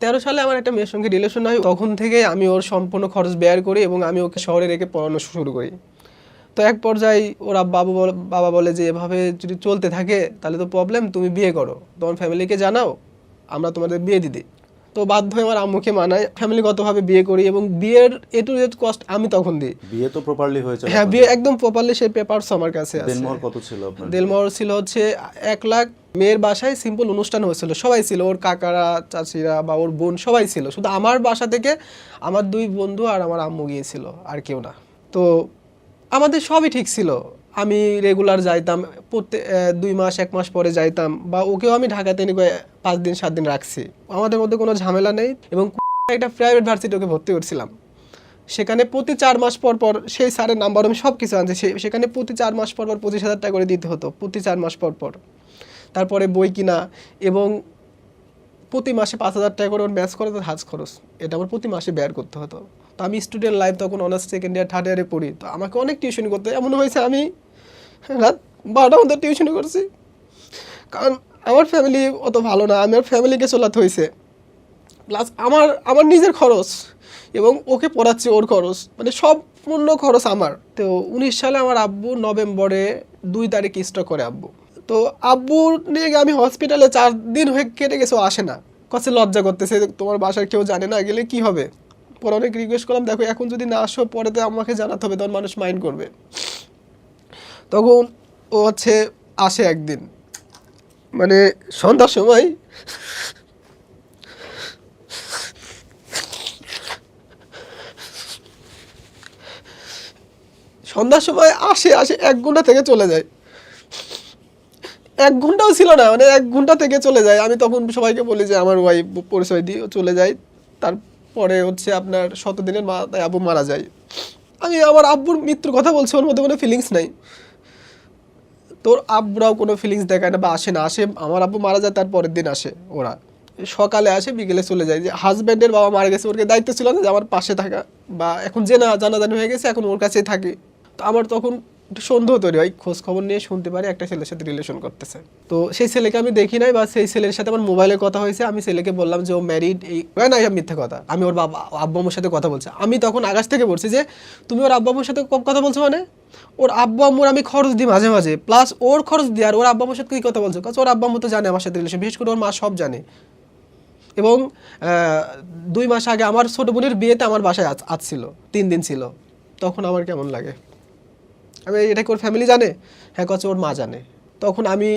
তেরো সালে আমার একটা মেয়ের সঙ্গে রিলেশন হয়। তখন থেকে আমি ওর সম্পূর্ণ খরচ ব্যয় করি এবং আমি ওকে শহরে রেখে পড়ানো শুরু করি। তো এক পর্যায়ে ওরা বাবু বাবা বলে যে এভাবে যদি চলতে থাকে তাহলে তো প্রবলেম তুমি বিয়ে করো। তোমার ফ্যামিলিকে জানাও আমরা তোমাদের বিয়ে দিদি তো বাধ্য হয়ে আমার আম্মুকে মানায়। ফ্যামিলিগতভাবে বিয়ে করি এবং বিয়ের এ টু জেড কস্ট আমি তখন দিই। বিয়ে তো প্রপারলি হয়েছে হ্যাঁ বিয়ে একদম প্রপারলি সেই পেপারস আমার কাছে আছে। দেনমোহর কত ছিল আপনার দেলমহর ছিল হচ্ছে এক লাখ মেয়ের বাসায় সিম্পল অনুষ্ঠান হয়েছিল। সবাই ছিল, ওর কাকারা, চাচিরা বা ওর বোন সবাই ছিল। শুধু আমার বাসা থেকে আমার দুই বন্ধু আর আমার আম্মু গিয়েছিল, আর কেউ না। তো আমাদের সবই ঠিক ছিল। আমি রেগুলার যাইতাম প্রত্যেক দুই মাস, এক মাস পরে যাইতাম বা ওকেও আমি ঢাকাতে নিয়ে পাঁচ দিন, সাত দিন রাখছি। আমাদের মধ্যে কোনো ঝামেলা নেই এবং একটা প্রাইভেট ভার্সিটি ওকে ভর্তি করছিলাম। সেখানে প্রতি চার মাস পর পর সেই স্যারের নাম্বার আমি সব কিছু আনছি সেখানে প্রতি চার মাস পর পর পঁচিশ হাজার টাকা করে দিতে হতো, প্রতি চার মাস পর পর। তারপরে বই কিনা এবং প্রতি মাসে পাঁচ হাজার টাকা করে ওর ম্যাচ খরচ আর হাজ খরচ। এটা আমার প্রতি মাসে ব্যয় করতে হতো। তো আমি স্টুডেন্ট লাইফ তখন অনার্স সেকেন্ড ইয়ার থার্ড ইয়ারে পড়ি। তো আমাকে অনেক টিউশন করতে। এমন হয়েছে আমি রাত বারোটা মধ্যে টিউশনি করছি। কারণ আমার ফ্যামিলি অত ভালো না। আমার ফ্যামিলিকে চলাতে হয়েছে প্লাস আমার আমার নিজের খরচ এবং ওকে পড়াচ্ছে ওর খরচ। মানে সম্পূর্ণ খরচ আমার। তো উনিশ সালে আমার আব্বু নভেম্বরে দুই তারিখ স্টক করে আব্বু। তো আব্বু নিয়ে আমি হসপিটালে চার দিন হয়ে কেটে গেছে আসে না। কাছে লজ্জা করতেছে, তোমার বাসার কেউ জানে না, গেলে কি হবে? পরে অনেক রিকোয়েস্ট করলাম, দেখো এখন যদি না আসো, পরে তো আমাকে জানাতে হবে, তখন মানুষ মাইন্ড করবে। তখন ও হচ্ছে আসে একদিন। মানে সন্ধ্যার সময় সন্ধ্যার সময় আসে আসে এক ঘণ্টা থেকে চলে যায়। এক ঘন্টাও ছিল না মানে এক ঘণ্টা থেকে চলে যায়। আমি তখন সবাইকে বলি যে, আমার ওয়াইফ পরিচয় দিয়ে চলে যায়। তারপরে হচ্ছে আপনার শত দিনের মাথায় আব্বু মারা যায়। আমি আমার আব্বুর মৃত্যুর কথা বলছি, ওর মধ্যে কোনো ফিলিংস নাই। তোর আব্বুরাও কোনো ফিলিংস দেখায় না বা আসে না। আসে, আমার আব্বু মারা যায় তার পরের দিন আসে ওরা। সকালে আসে, বিকেলে চলে যায়। যে হাজব্যান্ডের বাবা মারা গেছে, ওরকে দায়িত্ব ছিল না যে আমার পাশে থাকা। বা এখন যে না, জানাজানি হয়ে গেছে, এখন ওর কাছেই থাকি। তো আমার তখন একটু সন্দেহ তৈরি হয়, খোঁজ খবর নিয়ে শুনতে পারি একটা ছেলের সাথে রিলেশন করতেছে। তো সেই ছেলেকে আমি দেখি নাই বা সেই ছেলের সাথে আমার মোবাইলে কথা হয়েছে, আমি ছেলেকে বললাম যে ও ম্যারিড এই, না এসব মিথ্যা কথা। আমি ওর বাবা আব্বু আম্মুর সাথে কথা বলছি। আমি তখন আকাশ থেকে বলছি যে, তুমি ওর আব্বু সাথে ক- কথা বলছো মানে? ওর আব্বু আম্মুর আমি খরচ দিই মাঝে মাঝে। প্লাস ওর খরচ দিই আর ওর আব্বু আম্মুর সাথে কী কথা বলছো? কারণ ওর আব্বু আম্মু তো জানে আমার সাথে রিলেশন বিশেষ করে ওর মা সব জানে। এবং দুই মাস আগে আমার ছোট বোনের বিয়েতে আমার বাসায় আস- আসছিল তিন দিন ছিল। তখন আমার কেমন লাগে? আমি এটা কি ওর ফ্যামিলি জানে? হ্যাঁ কচ্ছে ওর মা জানে। তখন আমি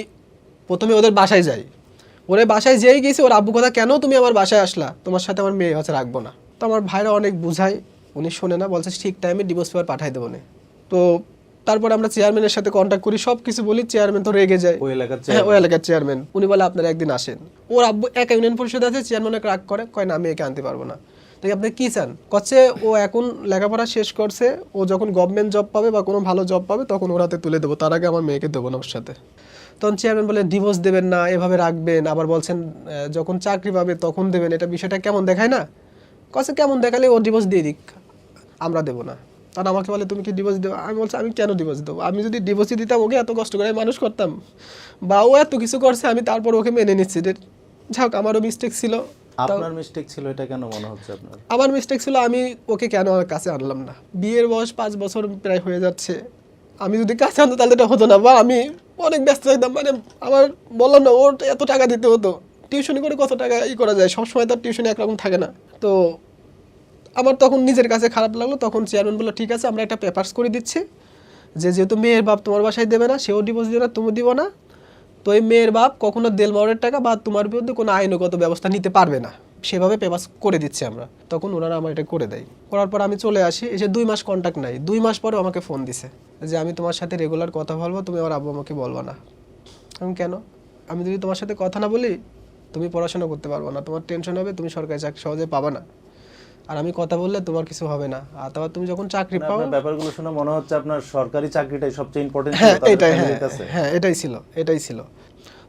প্রথমে ওদের বাসায় যাই। ওরে বাসায় যেই গেছি ওর আব্বু কথা কেন তুমি আমার বাসায় আসলা? তোমার সাথে আমার মেয়ে হচ্ছে রাখব না। তো আমার ভাইরা অনেক বুঝায় উনি শোনে না বলছে ঠিক টাইমে ডিভোর্স পেপার পাঠাই দেবো না। তো তারপর আমরা চেয়ারম্যানের সাথে কন্ট্যাক্ট করি সব কিছু বলি চেয়ারম্যান তো রেগে যায়। ওই এলাকার হ্যাঁ ওই এলাকার চেয়ারম্যান উনি বলে আপনারা একদিন আসেন। ওর আব্বু এক ইউনিয়ন পরিষদ আছে চেয়ারম্যান রাগ করে কয় না আমি একে আনতে পারব না। তাই আপনি কী চান? কচ্ছে ও এখন লেখাপড়া শেষ করছে, ও যখন গভর্নমেন্ট জব পাবে বা কোনো ভালো জব পাবে, তখন ওর হাতে তুলে দেবো। তার আগে আমার মেয়েকে দেবো না ওর সাথে। তখন চেয়ারম্যান বলে ডিভোর্স দেবেন না, এভাবে রাখবেন। আবার বলছেন যখন চাকরি পাবে তখন দেবেন। এটা বিষয়টা কেমন দেখায় না? কচ্ছে কেমন দেখালে ও ডিভোর্স দিয়ে দিক, আমরা দেবো না। তারা আমাকে বলে, তুমি কি ডিভোর্স দেবো? আমি বলছি, আমি কেন ডিভোর্স দেবো? আমি যদি ডিভোর্সই দিতাম, ওকে এত কষ্ট করে মানুষ করতাম। বা ও এত কিছু করছে, আমি তারপর ওকে মেনে নিচ্ছি। যে, যাক, আমারও মিস্টেক ছিল। আপনার মিস্টেক ছিল এটা কেন মনে হচ্ছে আপনার? আমার মিস্টেক ছিল আমি ওকে কেন আমার কাছে আনলাম না? বিয়ের বয়স পাঁচ বছর প্রায় হয়ে যাচ্ছে। আমি যদি কাছে আনতো তাহলে এটা হতো না। বা আমি অনেক ব্যস্ত থাকতাম মানে আমার বললাম না ওর এত টাকা দিতে হতো। টিউশনি করে কত টাকা ই করা যায়? সবসময় তো টিউশনি একরকম থাকে না। তো আমার তখন নিজের কাছে খারাপ লাগল। তখন চেয়ারম্যান বলল ঠিক আছে আমরা একটা পেপার্স করে দিচ্ছি। যে যেহেতু মেয়ের বাপ তোমার বাসায় দেবে না সেও ডিভোর্স দেবে না তুমি দিব না। তো এই মেয়ের বাপ কখনো দেলমাওয়ারের টাকা বা তোমার বিরুদ্ধে কোনো আইনগত ব্যবস্থা নিতে পারবে না। সেভাবে পেপার্স করে দিচ্ছি আমরা। তখন ওনারা আমার এটা করে দেয়। করার পর আমি চলে আসি, এসে দুই মাস কন্ট্যাক্ট নাই। দুই মাস পরে আমাকে ফোন দিছে যে, আমি তোমার সাথে রেগুলার কথা বলব, তুমি আমার আব্বু আমাকে বলব না। আমি, কেন? আমি যদি তোমার সাথে কথা না বলি, তুমি পড়াশোনা করতে পারব না। তোমার টেনশন হবে, তুমি সরকারি চাকরি সহজে পাবা না। আর আমি কথা বললে তোমার কিছু হবে না। আর তারপর তুমি যখন চাকরি পাও ব্যাপারগুলো শুনে মনে হচ্ছে আপনার সরকারি চাকরিটাই সবচেয়ে ইম্পর্টেন্ট হ্যাঁ এটাই হ্যাঁ হ্যাঁ এটাই ছিল এটাই ছিল।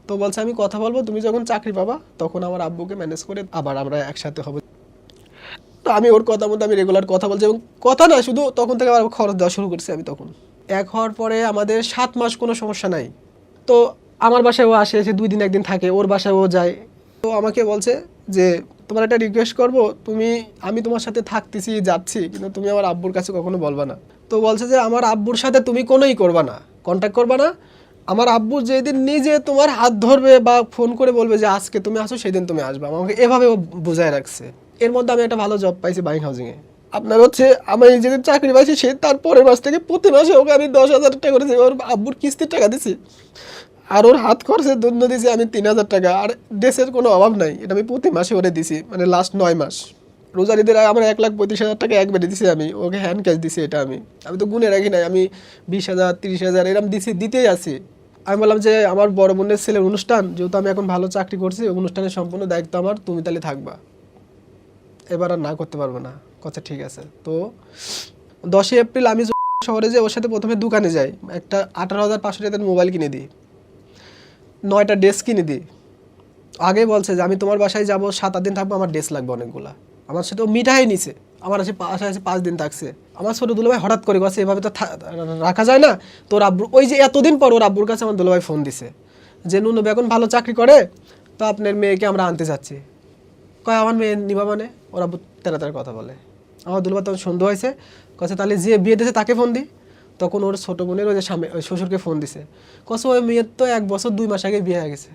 তো বলছে আমি কথা বলব তুমি যখন চাকরি পাবা তখন আমার আব্বুকে ম্যানেজ করে আবার আমরা একসাথে হব। তো আমি ওর কথা মতো আমি রেগুলার কথা বলছি এবং কথা না শুধু তখন থেকে আবার খরচ দেওয়া শুরু করছি আমি তখন। এক হওয়ার পরে আমাদের সাত মাস কোনো সমস্যা নাই। তো আমার বাসায় ও আসে এসে দুই দিন একদিন থাকে ওর বাসায় ও যায়। তো আমাকে বলছে যে তোমার একটা রিকোয়েস্ট করব, তুমি, আমি তোমার সাথে থাকতেছি, যাচ্ছি, কিন্তু তুমি আমার আব্বুর কাছে কখনো বলবা না। তো বলছে যে, আমার আব্বুর সাথে তুমি কোনোই করবা না কন্ট্যাক্ট করবা না। আমার আব্বু যেদিন নিজে তোমার হাত ধরবে বা ফোন করে বলবে যে, আজকে তুমি আসো, সেদিন তুমি আসবে। আমাকে এভাবে বুঝায় রাখছে। এর মধ্যে আমি একটা ভালো জব পাইছি বাইক হাউজিংয়ে আপনার হচ্ছে, আমি যেদিন চাকরি পাইছি, সে তার পরের মাস থেকে প্রতি মাসে ওকে আমি দশ হাজার টাকা করেছি ওর আব্বুর কিস্তির টাকা দিছি। আর ওর হাত খরচের জন্য দিছি আমি তিন হাজার টাকা। আর ড্রেসের কোনো অভাব নাই। এটা আমি প্রতি মাসে ওরে দিছি মানে লাস্ট নয় মাস। রোজার ঈদের আমার এক লাখ পঁয়ত্রিশ হাজার টাকা একবারে দিছি আমি। ওকে হ্যান্ড ক্যাশ দিছি এটা আমি। আমি তো গুনে রাখি নাই, আমি বিশ হাজার, তিরিশ হাজার এরকম দিছি, দিতেই আছি। আমি বললাম যে আমার বড় বোনের ছেলের অনুষ্ঠান, যেহেতু আমি এখন ভালো চাকরি করছি অনুষ্ঠানের সম্পূর্ণ দায়িত্ব আমার, তুমি তাহলে থাকবা। এবার আর না করতে পারব না। কথা ঠিক আছে। তো দশই এপ্রিল আমি শহরে যে ওর সাথে প্রথমে দোকানে যাই। একটা আঠারো হাজার পাঁচশো টাকার মোবাইল কিনে দিই। নয়টা ড্রেস কিনে দিই। আগে বলছে যে, আমি তোমার বাসায় যাব, সাত আট দিন থাকব, আমার ড্রেস লাগবে অনেকগুলা। আমার সাথে মিঠাই নিছে। আমার আছে বাসায় আছে পাঁচ দিন থাকছে। আমার ছোটো দুলাভাই হঠাৎ করে গেছে এভাবে তো রাখা যায় না? তোর আব্বু, ওই যে এতদিন পর ওর আব্বুর কাছে আমার দুলাভাই ফোন দিছে। যে, নুনু এখন ভালো চাকরি করে, তো আপনার মেয়েকে আমরা আনতে যাচ্ছি। কয়, আমার মেয়ে নিবা মানে? ওর আব্বু তেরা তেরা কথা বলে। আমার দুলাভাই তখন সন্দেহ হয়েছে। কছে তাহলে যে বিয়ে দিয়েছে তাকে ফোন দিই তখন ওর ছোটো বোনের ওই যে স্বামী ওই শ্বশুরকে ফোন দিছে। কছে ওই মেয়ের তো এক বছর দুই মাস আগে বিয়ে হয়ে গেছে।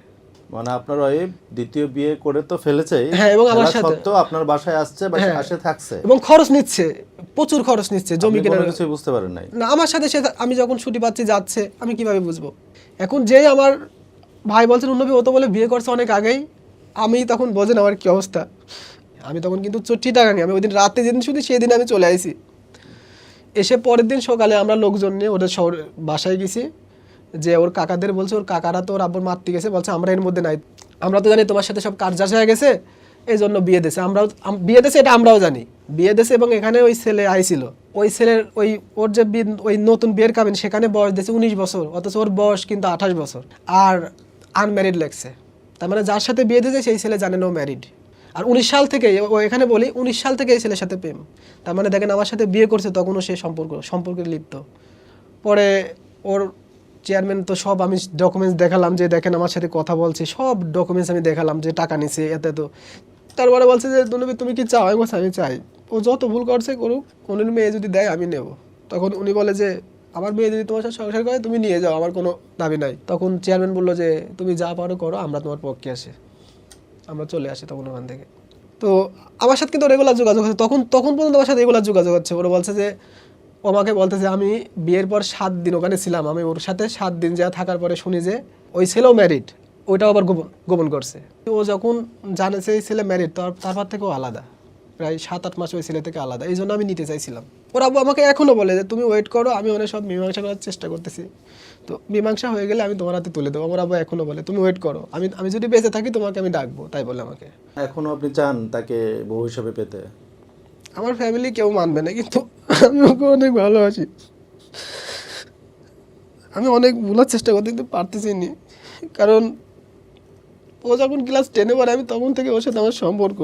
মানে আপনার ওয়াইফ দ্বিতীয় বিয়ে করে তো ফেলেছেই। হ্যাঁ, এবং আমার সাথে- সত্ত্বেও আপনার বাসায় আসছে বা হ্যাঁ। আসে থাকছে। এবং খরচ নিচ্ছে প্রচুর খরচ নিচ্ছে জমি কেনার কিছুই বুঝতে পারেন নাই। না আমার সাথে সে আমি যখন ছুটি পাচ্ছি যাচ্ছে আমি কীভাবে বুঝব? এখন যেই আমার ভাই বলছেন উন্নবী ও তো বলে বিয়ে করছে অনেক আগেই। আমি তখন বোঝেন আমার কি অবস্থা। আমি তখন কিন্তু চটি টাকা নিই। আমি ওই দিন রাতে যেদিন শুধু সেদিন আমি চলে আইছি। এসে পরের দিন সকালে আমরা লোকজন নিয়ে ওদের শহর বাসায় গেছি। যে ওর কাকাদের বলছে, ওর কাকারা তো ওর আব্বুর মারতে গেছে। বলছে, আমরা এর মধ্যে নাই। আমরা তো জানি তোমার সাথে সব কাজ যাচ হয়ে গেছে এই জন্য বিয়ে দেশে আমরাও, আম- বিয়ে দেশে এটা আমরাও জানি। বিয়ে দেশে এবং এখানে ওই ছেলে আইছিল। ওই ছেলের, ওই, ওর যে ওই নতুন বিয়ের কাবিন, সেখানে বয়স দিয়েছে উনিশ বছর, অথচ ওর বয়স কিন্তু আঠাশ বছর। আর আনম্যারিড লেগছে। তার মানে যার সাথে বিয়ে দিয়েছে, সেই ছেলে জানে না ম্যারিড আর উনিশ সাল থেকে, ও এখানে বলি, উনিশ সাল থেকে এই ছেলের সাথে প্রেম। তার মানে দেখেন আমার সাথে বিয়ে করছে, তখনও সে সম্পর্ক, সম্পর্কে লিপ্ত। পরে ওর চেয়ারম্যান তো সব আমি ডকুমেন্টস দেখালাম যে, দেখেন আমার সাথে কথা বলছে, সব ডকুমেন্টস আমি দেখালাম যে, টাকা নিছে, এত এত। তারপরে বলছে যে, দুনবী, তুমি কি চাও? আমি আমি চাই। ও যত ভুল করছে করুক উনি মেয়ে যদি দেয়, আমি নেব। তখন উনি বলে যে, আমার মেয়ে যদি তোমার সাথে সংসার করে, তুমি নিয়ে যাও, আমার কোনো দাবি নাই। তখন চেয়ারম্যান বলল যে, তুমি যা পারো করো, আমরা তোমার পক্ষে আসি আমরা চলে আসি তখন ওখান থেকে। তো আমার সাথে কিন্তু রেগুলার যোগাযোগ হচ্ছে। তখন তখন পর্যন্ত আমার সাথে রেগুলার যোগাযোগ হচ্ছে। ওরা বলছে যে, ও আমাকে বলতেছে আমি বিয়ের পর সাত দিন ওখানে ছিলাম। আমি ওর সাথে সাত দিন যা থাকার পরে শুনি যে, ওই ছেলেও ম্যারিড ওইটাও আবার গোপন গোপন করছে। ও যখন জানে যে এই ছেলে ম্যারিড তারপর থেকেও আলাদা। প্রায় সাত, আট মাস ওই ছেলে থেকে আলাদা। এই জন্য আমি নিতে চাইছিলাম। ওরা আমাকে এখনও বলে যে, তুমি ওয়েট করো। আমি অনেক সব মীমাংসা করার চেষ্টা করতেছি। তো মীমাংসা হয়ে গেলে আমি তোমার হাতে তুলে দেবো। আমার আব্বু এখনও বলে তুমি ওয়েট করো। আমি আমি যদি বেঁচে থাকি তোমাকে আমি ডাকবো। তাই বলে আমাকে। এখনও আপনি চান তাকে বউ হিসাবে পেতে? আমার ফ্যামিলি কেউ মানবে না কিন্তু আমি ওকে অনেক ভালোবাসি। আমি অনেক ভুলার চেষ্টা করতে কিন্তু পারতেছি নি। কারণ ও যখন ক্লাস টেনে পড়ে আমি তখন থেকে ওর সাথে আমার সম্পর্ক।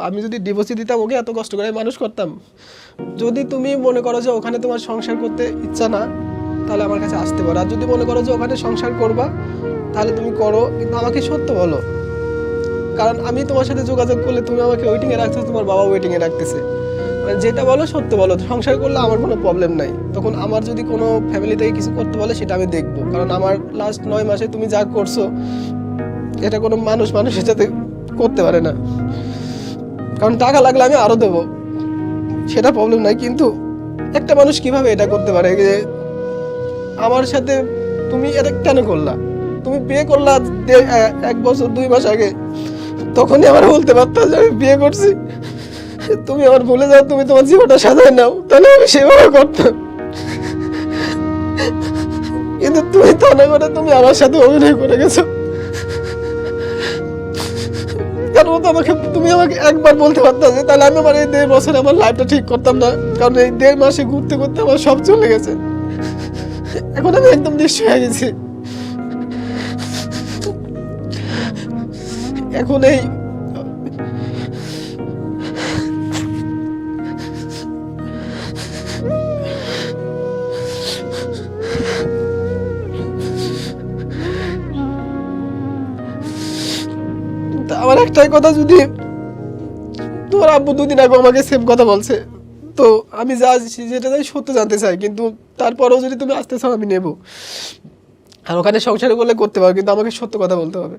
আমি যদি ডিভোর্সি দিতাম, ওকে এত কষ্ট করে মানুষ করতাম। যদি তুমি মনে করো যে ওখানে তোমার সংসার করতে ইচ্ছা না, তাহলে আমার কাছে আসতে পারো। আর যদি মনে করো যে ওখানে সংসার করবা, তাহলে তুমি করো, কিন্তু আমাকে সত্য বলো। কারণ আমি তোমার সাথে যোগাযোগ করলে তুমি আমাকে ওয়েটিংয়ে রাখছো তোমার বাবা ওয়েটিংয়ে রাখতেছে। মানে যেটা বলো, সত্য বলো। সংসার করলে আমার কোনো প্রবলেম নাই। তখন আমার যদি কোনো ফ্যামিলি থেকে কিছু করতে বলে, সেটা আমি দেখব। কারণ আমার লাস্ট নয় মাসে তুমি যা করছ, এটা কোনো মানুষ মানুষের সাথে করতে পারে না। কারণ টাকা লাগলে আমি আরও দেবো। সেটা প্রবলেম নাই, কিন্তু একটা মানুষ কীভাবে এটা করতে পারে? যে আমার সাথে তুমি এটা কেন করলা? তুমি বিয়ে করলা এক বছর, দুই মাস আগে। তখনই আমার বলতে পারতাম যে আমি বিয়ে করছি। তুমি আমার ভুলে যাও, তুমি তোমার জীবনটা সাজায় নাও। তাহলে আমি সেভাবে করতাম। কিন্তু তুমি তা না করে তুমি আমার সাথে অভিনয় করে গেছো। কারণ ও তো আমাকে, তুমি আমাকে একবার বলতে পারতাম যে, তাহলে আমি আমার এই দেড় বছরে আমার লাইফটা ঠিক করতাম না। কারণ এই দেড় মাসে ঘুরতে ঘুরতে আমার সব চলে গেছে। এখন আমি একদম নিঃস্ব হয়ে গেছি। এখন এই একটাই কথা যদি তোর আব্বু দুদিন আগে আমাকে সেম কথা বলছে, তো আমি যা যেটা যাই সত্য জানতে চাই, কিন্তু তারপরেও যদি তুমি আসতে চাও আমি নেব। আর ওখানে সংসারে বলে করতে পারো, কিন্তু আমাকে সত্য কথা বলতে হবে।